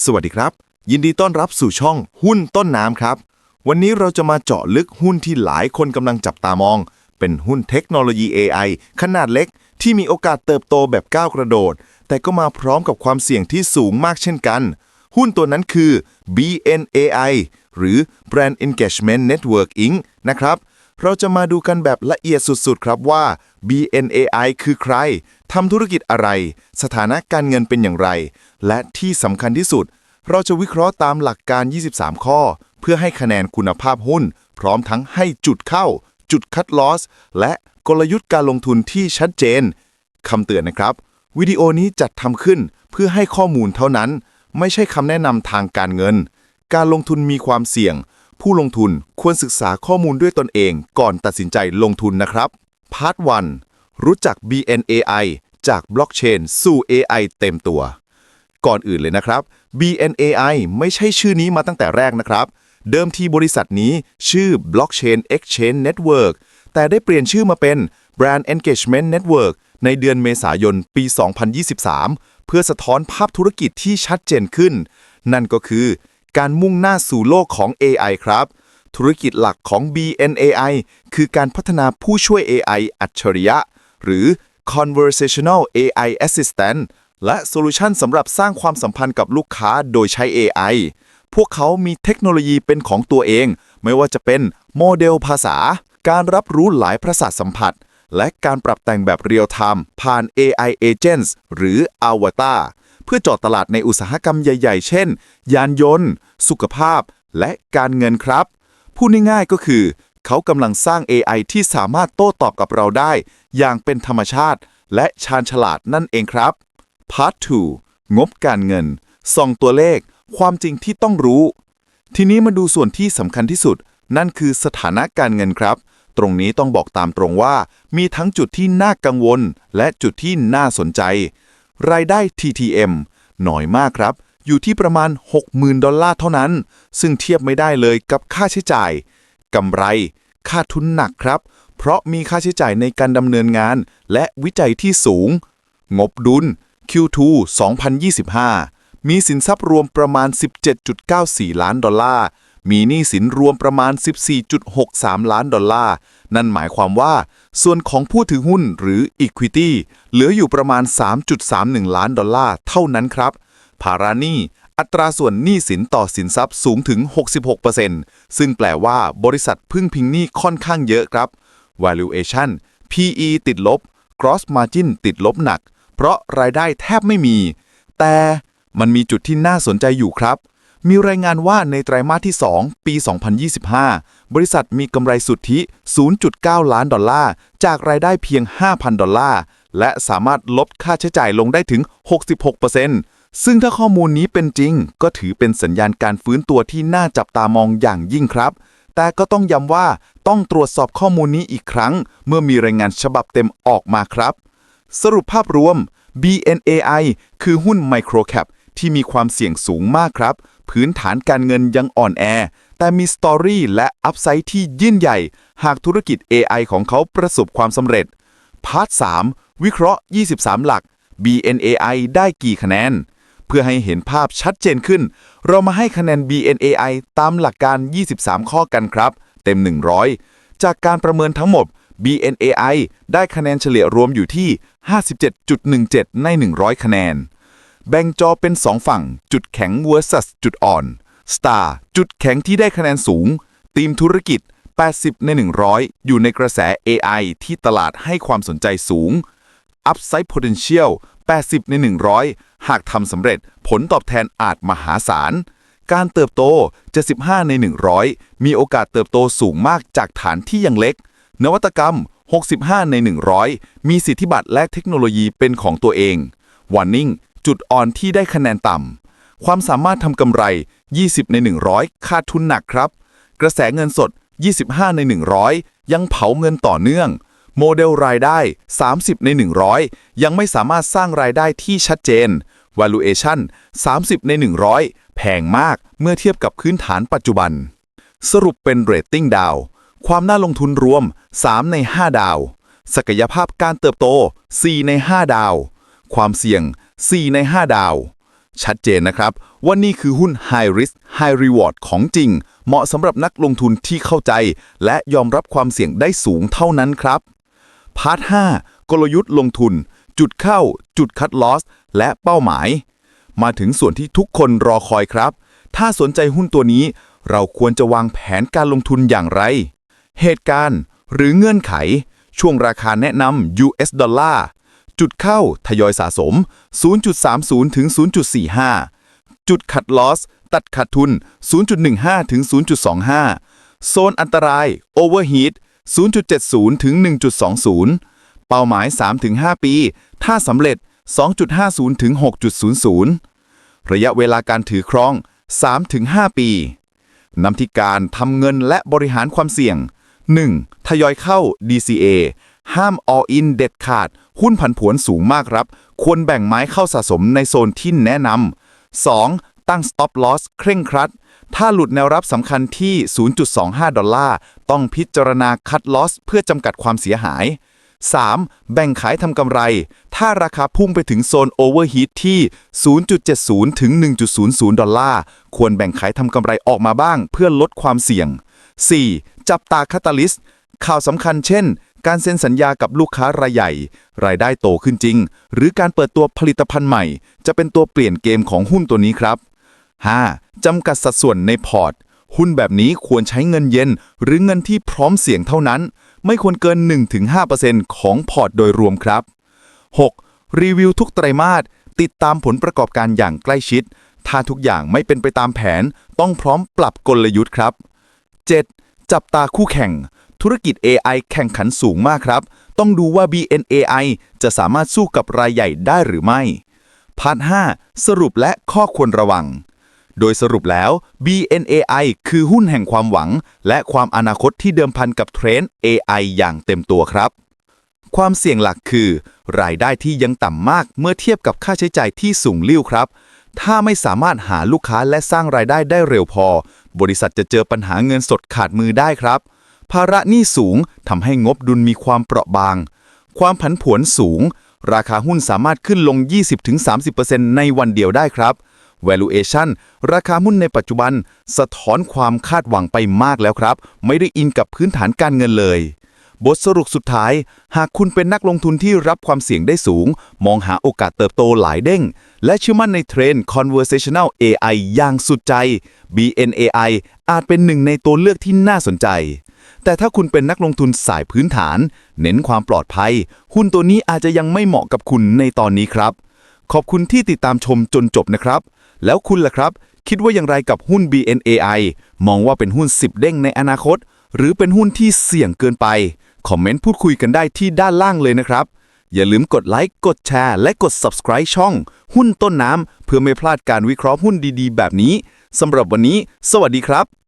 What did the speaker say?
สวัสดีครับ ยินดีต้อนรับสู่ช่องหุ้นต้นน้ำครับ วันนี้เราจะมาเจาะลึกหุ้นที่หลายคนกำลังจับตามอง เป็นหุ้นเทคโนโลยี AI ขนาดเล็ก ที่มีโอกาสเติบโตแบบก้าวกระโดด แต่ก็มาพร้อมกับความเสี่ยงที่สูงมากเช่นกัน หุ้นตัวนั้นคือ BNAI หรือ Brand Engagement Network Inc. นะครับเราจะมาดูกันแบบละเอียดสุดๆ ครับว่า BNAI คือใคร ทำธุรกิจอะไร สถานะการเงินเป็นอย่างไร และที่สำคัญที่สุด เราจะวิเคราะห์ตามหลักการ 23 ข้อ เพื่อให้คะแนนคุณภาพหุ้น พร้อมทั้งให้จุดเข้า จุดคัดลอส และกลยุทธ์การลงทุนที่ชัดเจนคำเตือนนะครับ วิดีโอนี้จัดทำขึ้นเพื่อให้ข้อมูลเท่านั้น ไม่ใช่คำแนะนำทางการเงิน การลงทุนมีความเสี่ยง ผู้ลงทุนควรศึกษาข้อมูลด้วยตนเอง ก่อนตัดสินใจลงทุนนะครับพาร์ท1รู้จัก BNAI จากบล็อกเชนสู่ AI เต็มตัว ก่อนอื่นเลยนะครับ BNAI ไม่ใช่ชื่อนี้มาตั้งแต่แรกนะครับ เดิมทีบริษัทนี้ชื่อ Blockchain Exchange Network แต่ได้เปลี่ยนชื่อมาเป็น Brand Engagement Network ในเดือนเมษายนปี 2023 เพื่อสะท้อนภาพธุรกิจที่ชัดเจนขึ้น นั่นก็คือการมุ่งหน้าสู่โลกของ AI ครับ ธุรกิจหลักของ BNAI คือการพัฒนาผู้ช่วย AI อัจฉริยะ หรือ Conversational AI Assistant และโซลูชันสำหรับสร้างความสัมพันธ์กับลูกค้าโดยใช้ AI พวกเขามีเทคโนโลยีเป็นของตัวเอง ไม่ว่าจะเป็นโมเดลภาษา การรับรู้หลายประสาทสัมผัส และการปรับแต่งแบบเรียลไทม์ผ่าน AI Agents หรือ Avatar เพื่อเจาะตลาดในอุตสาหกรรมใหญ่ ๆ เช่น ยานยนต์ สุขภาพ และการเงินครับ พูดง่ายๆก็คือ เขากำลังสร้าง AI ที่สามารถโต้ตอบกับเราได้ อย่างเป็นธรรมชาติ และชาญฉลาดนั่นเองครับ Part 2 งบการเงินส่องตัวเลข ความจริงที่ต้องรู้ ทีนี้มาดูส่วนที่สำคัญที่สุด นั่นคือสถานะการเงินครับ ตรงนี้ต้องบอกตามตรงว่า มีทั้งจุดที่น่ากังวล และจุดที่น่าสนใจ รายได้ TTM หน่อยมากครับ อยู่ที่ประมาณ 60,000 ดอลลาร์เท่านั้น ซึ่งเทียบไม่ได้เลยกับค่าใช้จ่าย กำไร ค่าทุนหนักครับ เพราะมีค่าใช้จ่ายในการดำเนินงาน และวิจัยที่สูง งบดุล Q2 2025 มีสินทรัพย์รวมประมาณ 17.94 ล้านดอลลาร์ มีหนี้สินรวมประมาณ 14.63 ล้านดอลลาร์ นั่นหมายความว่า ส่วนของผู้ถือหุ้นหรือ Equity เหลืออยู่ประมาณ 3.31 ล้านดอลลาร์เท่านั้นครับ ภาระหนี้ อัตราส่วนหนี้สินต่อสินทรัพย์สูงถึง 66%ซึ่งแปลว่าบริษัทพึ่งพิงหนี้ค่อนข้างเยอะครับ valuation PE ติดลบ gross margin ติดลบหนัก เพราะรายได้แทบไม่มี แต่มันมีจุดที่น่าสนใจอยู่ครับ มีรายงานว่าในไตรมาสที่ 2 ปี 2025 บริษัทมีกำไรสุทธิ 0.9 ล้านดอลลาร์ จากรายได้เพียง 5,000 ดอลลาร์ และสามารถลดค่าใช้จ่ายลงได้ถึง 66% ซึ่งถ้าข้อมูลนี้เป็นจริง ก็ถือเป็นสัญญาณการฟื้นตัวที่น่าจับตามองอย่างยิ่งครับ แต่ก็ต้องย้ำว่าต้องตรวจสอบข้อมูลนี้อีกครั้ง เมื่อมีรายงานฉบับเต็มออกมาครับ สรุปภาพรวม BNAI คือหุ้นไมโครแคปที่มีความเสี่ยงสูงมากครับ พื้นฐานการเงินยังอ่อนแอ แต่มีสตอรี่และอัพไซด์ที่ยิ่งใหญ่ หากธุรกิจ AI ของเขาประสบความสำเร็จ พาร์ท 3 วิเคราะห์ 23 หลัก BNAI ได้กี่คะแนน พื่อให้เห็นภาพชัดเจนขึ้น เรามาให้คะแนน BNAI ตามหลักการ 23 ข้อกันครับ เต็ม 100 จากการประเมินทั้งหมด BNAI ได้คะแนนเฉลี่ยรวมอยู่ที่ 57.17 ใน 100 คะแนน แบ่งจอเป็น 2 ฝั่ง จุดแข็ง versus จุดอ่อน Star จุดแข็งที่ได้คะแนนสูง ทีมธุรกิจ 80 ใน 100 อยู่ในกระแส AI ที่ตลาดให้ความสนใจสูง Upside Potential 80 ใน 100 หากทำสำเร็จผลตอบแทนอาจมหาศาล การเติบโต 75 ใน 100 มีโอกาสเติบโตสูงมากจากฐานที่ยังเล็ก นวัตกรรม 65 ใน 100 มีสิทธิบัตรและเทคโนโลยีเป็นของตัวเอง Warning จุดอ่อนที่ได้คะแนนต่ำ ความสามารถทำกำไร 20 ใน 100 ขาดทุนหนักครับ กระแสเงินสด 25 ใน 100 ยังเผาเงินต่อเนื่อง โมเดลรายได้ 30 ใน 100 ยังไม่สามารถสร้างรายได้ที่ชัดเจน valuation 30 ใน 100 แพงมากเมื่อเทียบกับพื้นฐานปัจจุบัน สรุปเป็นเรตติ้งดาว ความน่าลงทุนรวม 3 ใน 5 ดาว ศักยภาพการเติบโต 4 ใน 5 ดาว ความเสี่ยง 4 ใน 5 ดาว ชัดเจนนะครับว่านี่คือหุ้น High Risk High Reward ของจริง เหมาะสำหรับนักลงทุนที่เข้าใจ และยอมรับความเสี่ยงได้สูงเท่านั้นครับ พาร์ท 5 กลยุทธ์ลงทุน จุดเข้า จุดคัดลอส และเป้าหมาย มาถึงส่วนที่ทุกคนรอคอยครับ ถ้าสนใจหุ้นตัวนี้ เราควรจะวางแผนการลงทุนอย่างไร เหตุการณ์ หรือเงื่อนไข ช่วงราคาแนะนำ US ดอลลาร์ จุดเข้าทยอยสะสม 0.30 ถึง 0.45 จุดขัดลอส ตัดขาดทุน 0.15 ถึง 0.25 โซนอันตราย Overheat 0.70 ถึง 1.20 เป้าหมาย 3-5 ปี ถ้าสำเร็จ 2.50 ถึง 6.00 ระยะเวลาการถือครอง 3-5 ปีนำที่การทำเงินและบริหารความเสี่ยง 1. ทยอยเข้า DCA ห้าม all in เด็ดขาด หุ้นผันผวนสูงมากครับ ควรแบ่งไม้เข้าสะสมในโซนที่แนะนำ 2. ตั้ง stop loss เคร่งครัด ถ้าหลุดแนวรับสำคัญที่ 0.25 ดอลลาร์ ต้องพิจารณา cut loss เพื่อจำกัดความเสียหาย 3. แบ่งขายทำกำไร ถ้าราคาพุ่งไปถึงโซน overheat ที่ 0.70 ถึง 1.00 ดอลลาร์ ควรแบ่งขายทำกำไรออกมาบ้างเพื่อลดความเสี่ยง 4. จับตาคาตาลิสต์ข่าวสำคัญเช่น การเซ็นสัญญากับลูกค้ารายใหญ่ รายได้โตขึ้นจริง หรือการเปิดตัวผลิตภัณฑ์ใหม่ จะเป็นตัวเปลี่ยนเกมของหุ้นตัวนี้ครับ 5. จำกัดสัดส่วนในพอร์ต หุ้นแบบนี้ควรใช้เงินเย็น หรือเงินที่พร้อมเสี่ยงเท่านั้น ไม่ควรเกิน 1-5%ของพอร์ตโดยรวมครับ 6. รีวิวทุกไตรมาสติดตามผลประกอบการอย่างใกล้ชิด ถ้าทุกอย่างไม่เป็นไปตามแผน ต้องพร้อมปรับกลยุทธ์ครับ 7. จับตาคู่แข่ง ธุรกิจ AI แข่งขันสูงมากครับ ต้องดูว่า BNAI จะสามารถสู้กับรายใหญ่ได้หรือไม่พาร์ท5สรุปและข้อควรระวัง โดยสรุปแล้ว BNAI คือหุ้นแห่งความหวัง และความอนาคตที่เดิมพันกับเทรนด์ AI อย่างเต็มตัวครับ ความเสี่ยงหลักคือ รายได้ที่ยังต่ำมากเมื่อเทียบกับค่าใช้จ่ายที่สูงลิ่วครับ ถ้าไม่สามารถหาลูกค้าและสร้างรายได้ได้เร็วพอ บริษัทจะเจอปัญหาเงินสดขาดมือได้ครับ ภาระหนี้สูงทำให้งบดุลมีความเปราะบาง ความผันผวนสูง ราคาหุ้นสามารถขึ้นลง 20-30%ในวันเดียวได้ครับ valuation ราคาหุ้นในปัจจุบัน สะท้อนความคาดหวังไปมากแล้วครับ ไม่ได้อินกับพื้นฐานการเงินเลย บทสรุปสุดท้าย หากคุณเป็นนักลงทุนที่รับความเสี่ยงได้สูง มองหาโอกาสเติบโตหลายเด้ง และเชื่อมั่นในเทรนด์ conversational AI อย่างสุดใจ BNAI อาจเป็นหนึ่งในตัวเลือกที่น่าสนใจแต่ถ้าคุณเป็นนักลงทุนสายพื้นฐาน เน้นความปลอดภัย หุ้นตัวนี้อาจจะยังไม่เหมาะกับคุณในตอนนี้ครับ ขอบคุณที่ติดตามชมจนจบนะครับ แล้วคุณล่ะครับ คิดว่าอย่างไรกับหุ้น BNAI มองว่าเป็นหุ้น 10 เด้งในอนาคต หรือเป็นหุ้นที่เสี่ยงเกินไป คอมเมนต์พูดคุยกันได้ที่ด้านล่างเลยนะครับ อย่าลืมกดไลค์กดแชร์และกด subscribe ช่อง หุ้นต้นน้ำเพื่อไม่พลาดการวิเคราะห์หุ้นดีๆ แบบนี้สำหรับวันนี้ สวัสดีครับ